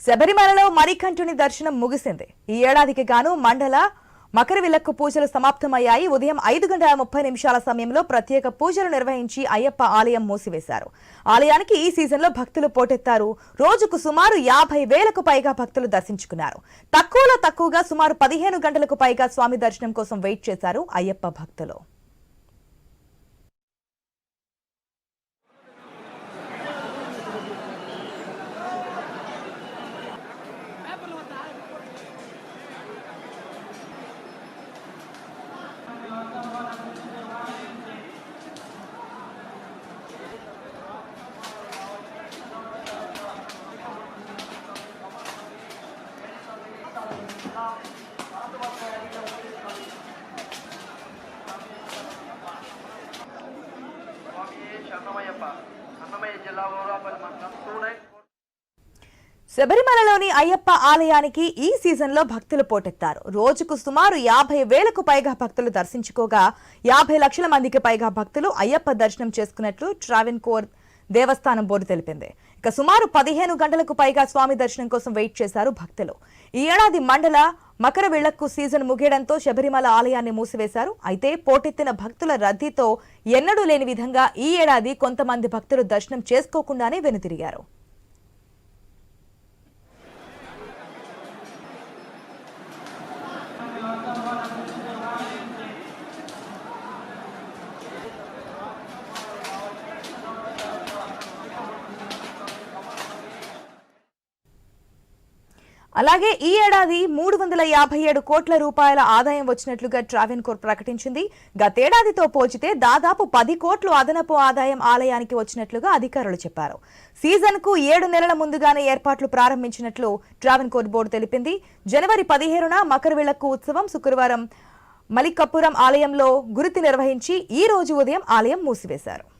శబరిమలలో మరికంఠుని దర్శనం ముగిసింది. ఈ ఏడాదికి గాను మండల మకర విలక్కు పూజలు సమాప్తమయ్యాయి. ఉదయం ఐదు గంటల ముప్పై నిమిషాల సమయంలో ప్రత్యేక పూజలు నిర్వహించి అయ్యప్ప ఆలయం మూసివేశారు. ఆలయానికి ఈ సీజన్లో భక్తులు పోటెత్తారు. రోజుకు సుమారు యాభై వేలకు పైగా భక్తులు దర్శించుకున్నారు. తక్కువలో తక్కువగా సుమారు పదిహేను గంటలకు పైగా స్వామి దర్శనం కోసం వెయిట్ చేశారు అయ్యప్ప భక్తులు. శబరిమలలోని అయ్యప్ప ఆలయానికి ఈ సీజన్లో భక్తులు పోటెత్తారు. రోజుకు సుమారు యాభై వేలకు పైగా భక్తులు దర్శించుకోగా యాభై లక్షల మందికి పైగా భక్తులు అయ్యప్ప దర్శనం చేసుకున్నట్లు ట్రావెన్ కోర్ దేవస్థానం బోర్డు తెలిపింది. ఇక సుమారు పదిహేను గంటలకు పైగా స్వామి దర్శనం కోసం వెయిట్ చేశారు భక్తులు. ఈ ఏడాది మండల మకర విళ్ళకు సీజన్ ముగియడంతో శబరిమల ఆలయాన్ని మూసివేశారు. అయితే పోటెత్తిన భక్తుల రద్దీతో ఎన్నడూ లేని విధంగా ఈ ఏడాది కొంతమంది భక్తులు దర్శనం చేసుకోకుండానే వెనుతిరిగారు. అలాగే ఈ ఏడాది మూడు వందల యాభై ఏడు కోట్ల రూపాయల ఆదాయం వచ్చినట్లుగా ట్రావెన్కోర్ ప్రకటించింది. గతేడాదితో పోల్చితే దాదాపు పది కోట్లు అదనపు ఆదాయం ఆలయానికి వచ్చినట్లుగా అధికారులు చెప్పారు. సీజన్కు ఏడు నెలల ముందుగానే ఏర్పాట్లు ప్రారంభించినట్లు ట్రావెన్కోర్ బోర్డు తెలిపింది. జనవరి పదిహేనున మకరవిళక్కు ఉత్సవం శుక్రవారం మలికప్పురం ఆలయంలో గురితి నిర్వహించి ఈ రోజు ఉదయం ఆలయం మూసివేశారు.